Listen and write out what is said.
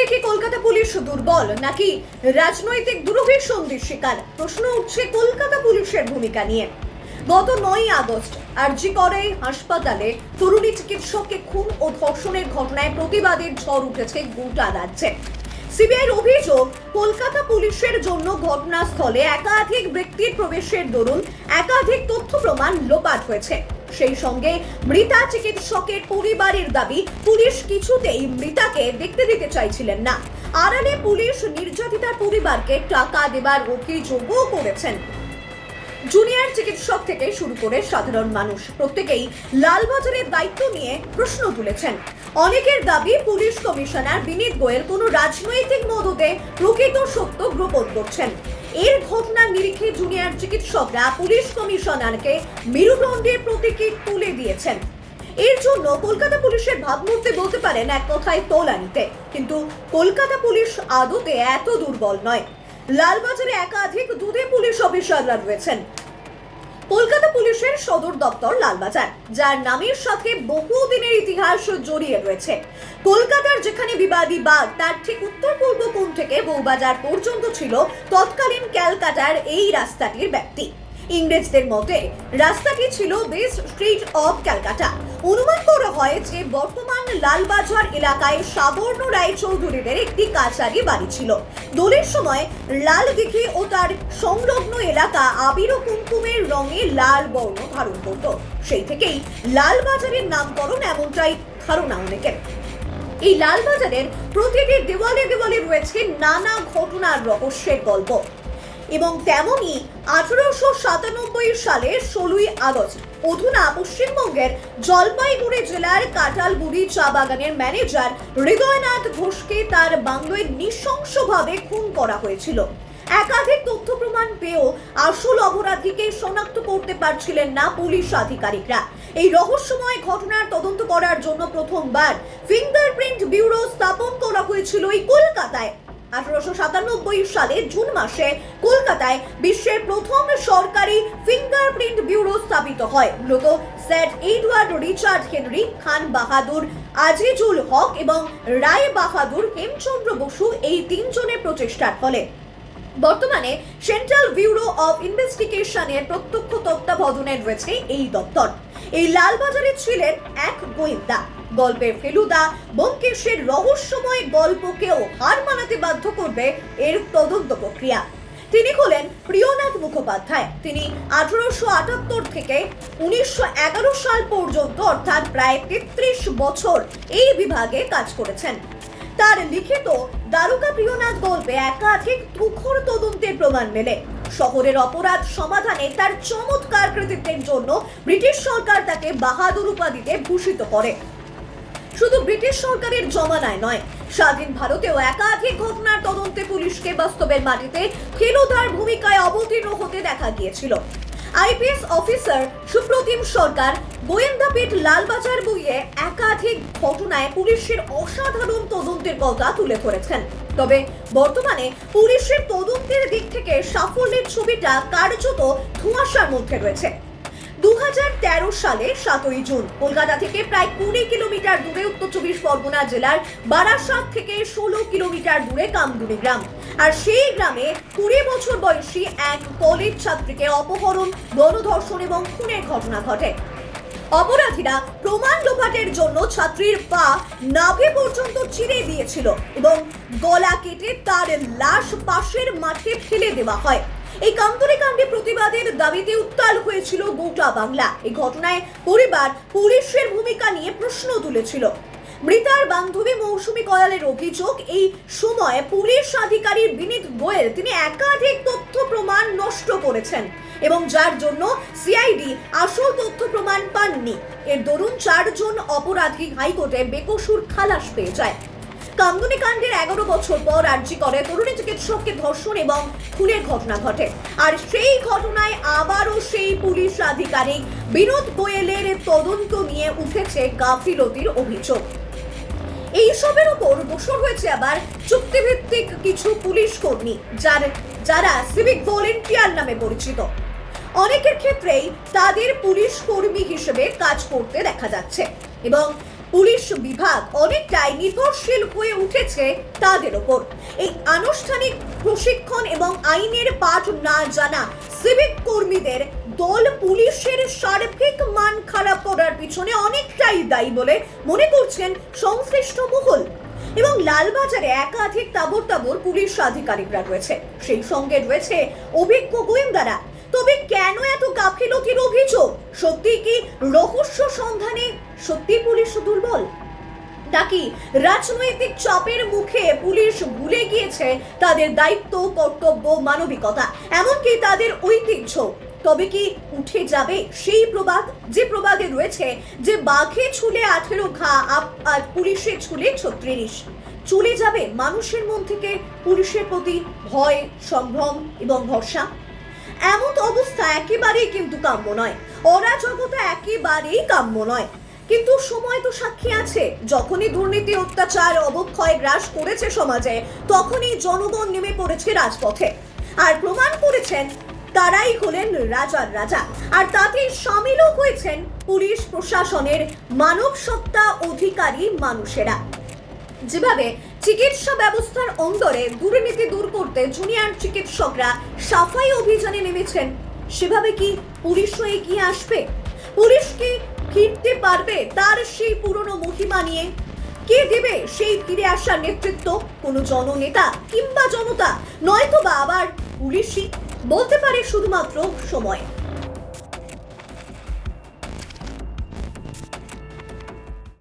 সত্যি কি কলকাতা পুলিশ দুর্বল নাকি রাজনৈতিক সন্ধির শিকার? প্রশ্ন উঠছে কলকাতা পুলিশের ভূমিকা নিয়ে। গত নয় আগস্ট করে হাসপাতালে তরুণী চিকিৎসককে খুন ও ধর্ষণের ঘটনায় প্রতিবাদের ঝড় উঠেছে গোটা রাজ্যে। সিবিআইয়ের অভিযোগ, কলকাতা পুলিশের জন্য ঘটনাস্থলে একাধিক ব্যক্তির প্রবেশের দরুন একাধিক তথ্য প্রমাণ লোপাট হয়েছে। সেই সঙ্গে মৃতা চিকিৎসকের পরিবারের দাবি, পুলিশ কিছুতেই মৃতাকে দেখতে দিতে চাইছিলেন না। আড়ালে পুলিশ নির্যাতিতার পরিবারকে টাকা দেবার অভিযোগও করেছেন। জুনিয়র চিকিৎসক থেকে শুরু করে সাধারণ মানুষ প্রত্যেকেই লালবাজারের দায়িত্ব নিয়ে প্রশ্ন তুলেছেন। অনেকের দাবি, পুলিশ কমিশনার বিনীত গোয়েল কোনো রাজনৈতিক মদতে প্রকৃত সত্য গোপন করছেন। এর ঘটনার নিরিখে জুনিয়র চিকিৎসকরা পুলিশ কমিশনারকে মেরুদণ্ডের প্রতীকী তুলে দিয়েছেন। এর জন্য কলকাতা পুলিশের ভাবমূর্তি বলতে পারেন এক কথায় তোলা নিতে কিন্তু কলকাতা পুলিশ আদতে এত দুর্বল নয়। লালবাজারে একাধিক দুধে পুলিশ অফিসাররা রয়েছেন। কলকাতা পুলিশের সদর দপ্তর লালবাজার, যার নামের সাথে বহুদিনের ইতিহাস জড়িয়ে রয়েছে। কলকাতার যেখানে বিবাদী বাগ তার ঠিক উত্তর পূর্ব থেকে বউবাজার পর্যন্ত ছিল তৎকালীন ক্যালকাটার এই রাস্তাটির ব্যক্তি। ইংরেজদের মতে, রাস্তাটি ছিল বেস্ট স্ট্রিট অফ ক্যালকাটা। অনুমান করা হয় যে বর্তমান লালবাজার এলাকায় সাবর্ণ রায় চৌধুরীদের একটি কাছারি বাড়ি ছিল। দোলের সময় লাল দিঘি ও তার সংলগ্ন এলাকা আবির কুমকুমের রঙে লাল বর্ণ ধারণ করত। সেই থেকেই লালবাজারের নামকরণ এমনটাই ধারণা অনেকের। এই লালবাজারের প্রতিটি দেওয়ালে দেওয়ালে রয়েছে নানা ঘটনার রহস্যের গল্প। এবং তেমনই আঠারোশো সাতানব্বই সালের ষোলোই আগস্ট অধুনা পশ্চিমবঙ্গের জলপাইগুড়ি জেলার কাটালগুড়ি চা বাগানের ম্যানেজার হৃদয়নাথ ঘোষকে তার বাংলোয় নৃশংসভাবে খুন করা হয়েছিল। একাধিক তথ্য প্রমাণ পেয়েও আসল অপরাধীকে শনাক্ত করতে পারছিলেন না পুলিশ আধিকারিকরা। এই রহস্যময় ঘটনার তদন্ত করার জন্য প্রথমবার ফিঙ্গারপ্রিন্ট ব্যুরো স্থাপন করা হয়েছিল এই কলকাতায়। আঠারোশো সাতানব্বই সালে জুন মাসে কলকাতায় বিশ্বের প্রথম সরকারি ফিঙ্গারপ্রিন্ট ব্যুরো স্থাপিত হয়। মূলত sir Edward Richard Henry, Khan Bahadur, Azizul Haque এবং রায় বাহাদুর, হেমচন্দ্র বসু এই তিনজনের প্রচেষ্টার ফলে। বর্তমানে সেন্ট্রাল ব্যুরো অফ ইনভেস্টিগেশনের প্রত্যক্ষ তত্ত্বাবধানে রয়েছে এই দপ্তর। এই লালবাজারে ছিলেন এক গোয়েন্দা। গল্পের ফেলুদা ব্যোমকেশের রহস্যময় গল্পকেও হার মানাতে বাধ্য করবে এর তদন্ত প্রক্রিয়া। তিনি হলেন প্রিয়নাথ মুখোপাধ্যায়। তিনি আঠারোশো আটাত্তর থেকে উনিশশো এগারো সাল পর্যন্ত, অর্থাৎ প্রায় তেত্রিশ বছর, এই বিভাগে কাজ করেছেন। তার লিখিত দারুকা প্রিয়নাথ গল্পে একাধিক তুখর তদন্তের প্রমাণ মেলে। শহরের অপরাধ সমাধানে তার চমৎকার কৃতিত্বের জন্য ব্রিটিশ সরকার তাকে বাহাদুর উপাধিতে ভূষিত করে। শুধু ব্রিটিশ সরকারের জমানায় নয়, স্বাধীন ভারতেও একাধিক ঘটনার তদন্তে পুলিশকে বাস্তবের মাটিতে ফেলুদার ভূমিকায় অবতীর্ণ হতে দেখা গিয়েছিল। আইপিএস অফিসার সুপ্রতিম সরকার গোয়েন্দাপীঠ লালবাজার বইয়ে একাধিক ঘটনায় পুলিশের অসাধারণ তদন্তের কথা তুলে ধরেছেন। তবে বর্তমানে পুলিশের তদন্তের দিক থেকে সাফল্যের ছবিটা কার্যত ধোঁয়াশার মধ্যে রয়েছে। দু সালে সাতই জুন, কলকাতা থেকে প্রায় কুড়ি কিলোমিটার দূরে উত্তর চব্বিশ পরগনা জেলার বারাসাত থেকে ষোলো কিলোমিটার দূরে কামদুনি গ্রাম। আর সেই গ্রামে কুড়ি বছর বয়সী এক কলেজ ছাত্রীকে অপহরণ গণধর্ষণ এবং খুনের ঘটনা ঘটে। অপরাধীরা প্রমাণ লোপাটের জন্য ছাত্রীর পা পর্যন্ত চিরে দিয়েছিল এবং গলা কেটে তার লাশ পাশের মাঠে ফেলে দেওয়া হয়। এই কাণ্ডে প্রতিবাদের দাবিতে উত্তাল হয়েছিল গোটা বাংলা। এই ঘটনায় পরিবার পুলিশের ভূমিকা নিয়ে প্রশ্ন তুলেছিল। মৃতার বান্ধবী মৌসুমী কয়ালের অভিযোগ, এই সময় পুলিশ আধিকারিক বিনীত গোয়েল, তিনি একাধিক নষ্ট করেছেন এবং যার জন্য সিআইডি আসল তথ্য প্রমাণ পাননি। এর দরুন চারজন অপরাধী হাইকোর্টে বেকসুর খালাস পেয়ে যায়। কামদুনি কাণ্ডের এগারো বছর পর আর্জি করে তরুণী চিকিৎসককে ধর্ষণ এবং খুনের ঘটনা ঘটে। আর সেই ঘটনায় আবারও সেই পুলিশ আধিকারিক বিনোদ গোয়েলের তদন্ত নিয়ে উঠেছে গাফিলতির অভিযোগ। এইসবের উপর দোষর হয়েছে আবার চুক্তিভিত্তিক কিছু পুলিশ কর্মী, যার, যারা সিভিক ভলেন্টিয়ার নামে পরিচিত। অনেকের ক্ষেত্রেই তাদের পুলিশ কর্মী হিসেবে কাজ করতে দেখা যাচ্ছে এবং পুলিশ বিভাগ অনেকটাই নির্ভরশীল হয়ে উঠেছে তাদের ওপর। এই আনুষ্ঠানিক প্রশিক্ষণ এবং আইনের পাঠ না জানা সিভিক কর্মীদের দল পুলিশের সার্বিক মান খারাপ করার পিছনে অনেকটাই দায়ী বলে মনে করছেন সংশ্লিষ্ট মহল এবং লালবাজারে একাধিক তাবর তাবর পুলিশ আধিকারিকরা রয়েছে। সেই সঙ্গে রয়েছে অভিজ্ঞ গোয়েন্দারা। তবে কেন এত গাফিলতির অভিযোগ? সত্যি কি রহস্য সন্ধানে? সত্যি পুলিশ দুর্বল? নাকি রাজনৈতিক চাপের মুখে পুলিশ ভুলে গিয়েছে তাদের দায়িত্ব, কর্তব্য, মানবিকতা, এমনকি তাদের ঐতিহ্য? তবে কি উঠে যাবে সেই প্রবাদ? যে প্রবাদে রয়েছে যে বাঘে ছুলে আঠেরো ঘা আর পুলিশে ছুলে ছত্রিশ। চলে যাবে মানুষের মন থেকে পুলিশের প্রতি ভয়, সম্ভ্রম এবং ভরসা? এমন অবস্থা একেবারেই কিন্তু কাম্য নয়। অরাজকতা একেবারেই কাম্য নয়। কিন্তু সময় তো সাক্ষী আছে। যখনই দুর্নীতি, অত্যাচার, অবক্ষয় গ্রাস করেছে সমাজে, তখনই জনগণ নেমে পড়েছে রাজপথে। আর প্রমাণ করেছেন তারাই হলেন রাজার রাজা। আর তাতে সামিলও হয়েছেন পুলিশ প্রশাসনের মানব সত্তা অধিকারী মানুষেরা। যেভাবে চিকিৎসা ব্যবস্থার অন্দরে দুর্নীতি দূর করতে জুনিয়র চিকিৎসকরা সাফাই অভিযানে নেমেছেন, সেভাবে কি পুলিশও এগিয়ে আসবে? পুলিশ কি ফিরতে পারবে তার সেই পুরনো মহিমা নিয়ে? কে দেবে সেই ফিরে আসার নেতৃত্ব? কোনো জননেতা কিংবা জনতা নয়তো বা আবার পুলিশই? বলতে পারে শুধুমাত্র সময়।